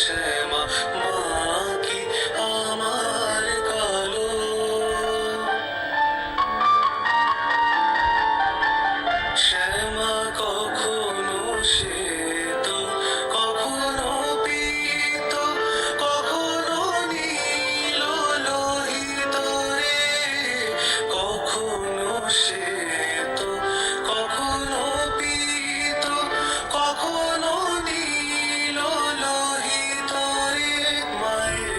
শ্যামা, মা কি আমার কালো? শ্যামা কখনো সে তো কখনো পিত, কখনো নীল লোহিত রে। কখনো সে